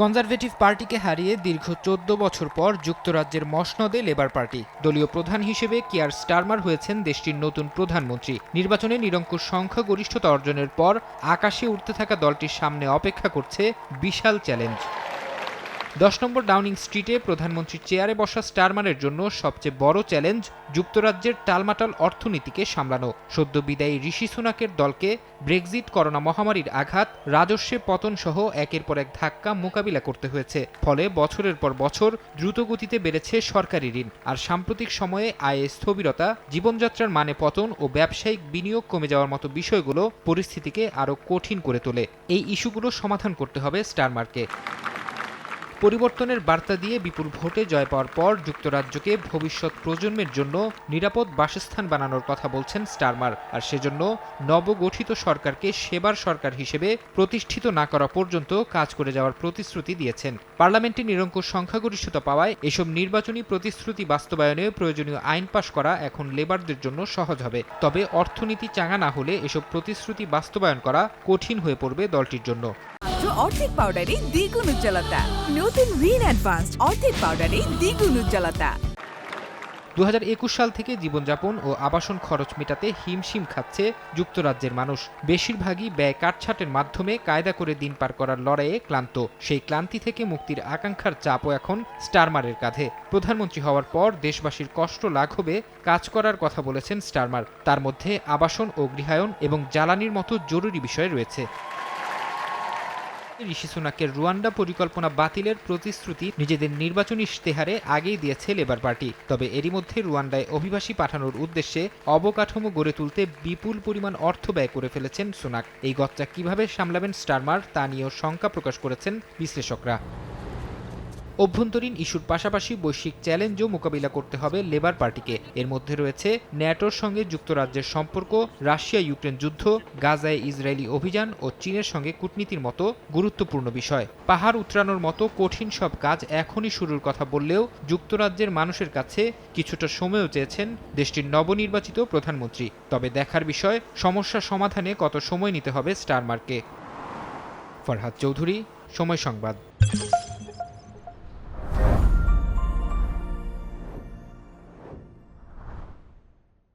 Conservative পার্টিকে হারিয়ে দীর্ঘ চোদ্দ বছর পর যুক্তরাজ্যের মসনদে লেবার পার্টি। দলীয় প্রধান হিসেবে কিয়ার স্টারমার হয়েছেন দেশটির নতুন প্রধানমন্ত্রী। নির্বাচনে নিরঙ্কুশ সংখ্যাগরিষ্ঠতা অর্জনের পর আকাশে উঠতে থাকা দলটির সামনে অপেক্ষা করছে বিশাল চ্যালেঞ্জ। দশ নম্বর ডাউনিং স্ট্রিটে প্রধানমন্ত্রীর চেয়ারে বসা স্টারমারের জন্য সবচেয়ে বড় চ্যালেঞ্জ যুক্তরাজ্যের টালমাটাল অর্থনীতিকে সামলানো। সদ্য বিদায়ী ঋষি সুনাকের দলকে ব্রেক্সিট করোনা মহামারীর আঘাত, রাজস্বে পতন সহ একের পর এক ধাক্কা মোকাবিলা করতে হয়েছে। ফলে বছরের পর বছর দ্রুতগতিতে বেড়েছে সরকারি ঋণ। আর সাম্প্রতিক সময়ে আয়ে স্থবিরতা, জীবনযাত্রার মানে পতন ও ব্যবসায়িক বিনিয়োগ কমে যাওয়ার মতো বিষয়গুলো পরিস্থিতিকে আরও কঠিন করে তোলে। এই ইস্যুগুলো সমাধান করতে হবে স্টারমারকে। পরিবর্তনের বার্তা দিয়ে বিপুল ভোটে জয় পাওয়ার পর যুক্তরাজ্যকে ভবিষ্যৎ প্রজন্মের জন্য নিরাপদ বাসস্থান বানানোর কথা বলছেন স্টারমার। আর সেজন্য নবগঠিত সরকারকে সেবার সরকার হিসেবে প্রতিষ্ঠিত না করা পর্যন্ত কাজ করে যাওয়ার প্রতিশ্রুতি দিয়েছেন। পার্লামেন্টে নিরঙ্কুশ সংখ্যাগরিষ্ঠতা পাওয়ায় এসব নির্বাচনী প্রতিশ্রুতি বাস্তবায়নে প্রয়োজনীয় আইন পাশ করা এখন লেবারদের জন্য সহজ হবে। তবে অর্থনীতি চাঙা না হলে এসব প্রতিশ্রুতি বাস্তবায়ন করা কঠিন হয়ে পড়বে দলটির জন্য। অর্ধেক পাউডারে দ্বিগুণ উজ্জ্বলতা। নতুন রিন অ্যাডভান্সড অর্ধেক পাউডারে দ্বিগুণ উজ্জ্বলতা। দু হাজার একুশ সাল থেকে জীবনযাপন ও আবাসন খরচ মেটাতে হিমশিম খাচ্ছে যুক্তরাজ্যের মানুষ। বেশিরভাগই ব্যয় কাটছাটের মাধ্যমে কায়দা করে দিন পার করার লড়াইয়ে ক্লান্ত। সেই ক্লান্তি থেকে মুক্তির আকাঙ্ক্ষার চাপও এখন স্টারমারের কাঁধে। প্রধানমন্ত্রী হওয়ার পর দেশবাসীর কষ্ট লাঘবে কাজ করার কথা বলেছেন স্টারমার। তার মধ্যে আবাসন ও গৃহায়ন এবং জ্বালানির মতো জরুরি বিষয় রয়েছে। ঋষি সুনাকের রুয়ান্ডা পরিকল্পনা বাতিলের প্রতিশ্রুতি নিজেদের নির্বাচনী ইশতেহারে আগেই দিয়েছে লেবার পার্টি। তবে এরই মধ্যে রুয়ান্ডায় অভিবাসী পাঠানোর উদ্দেশ্যে অবকাঠামো গড়ে তুলতে বিপুল পরিমাণ অর্থ ব্যয় করে ফেলেছেন সুনাক। এই গতটা কীভাবে সামলাবেন স্টারমার তা নিয়েও শঙ্কা প্রকাশ করেছেন বিশ্লেষকরা। অভ্যন্তরীণ ইস্যুর পাশাপাশি বৈশ্বিক চ্যালেঞ্জও মোকাবিলা করতে হবে লেবার পার্টিকে। এর মধ্যে রয়েছে ন্যাটোর সঙ্গে যুক্তরাজ্যের সম্পর্ক, রাশিয়া ইউক্রেন যুদ্ধ, গাজায় ইসরায়েলি অভিযান ও চীনের সঙ্গে কূটনীতির মতো গুরুত্বপূর্ণ বিষয়। পাহাড় উতরানোর মতো কঠিন সব কাজ এখনই শুরুর কথা বললেও যুক্তরাজ্যের মানুষের কাছে কিছুটা সময়ও চেয়েছেন দেশটির নবনির্বাচিত প্রধানমন্ত্রী। তবে দেখার বিষয়, সমস্যা সমাধানে কত সময় নিতে হবে স্টারমার্কে। ফরহাদ চৌধুরী, সময় সংবাদ।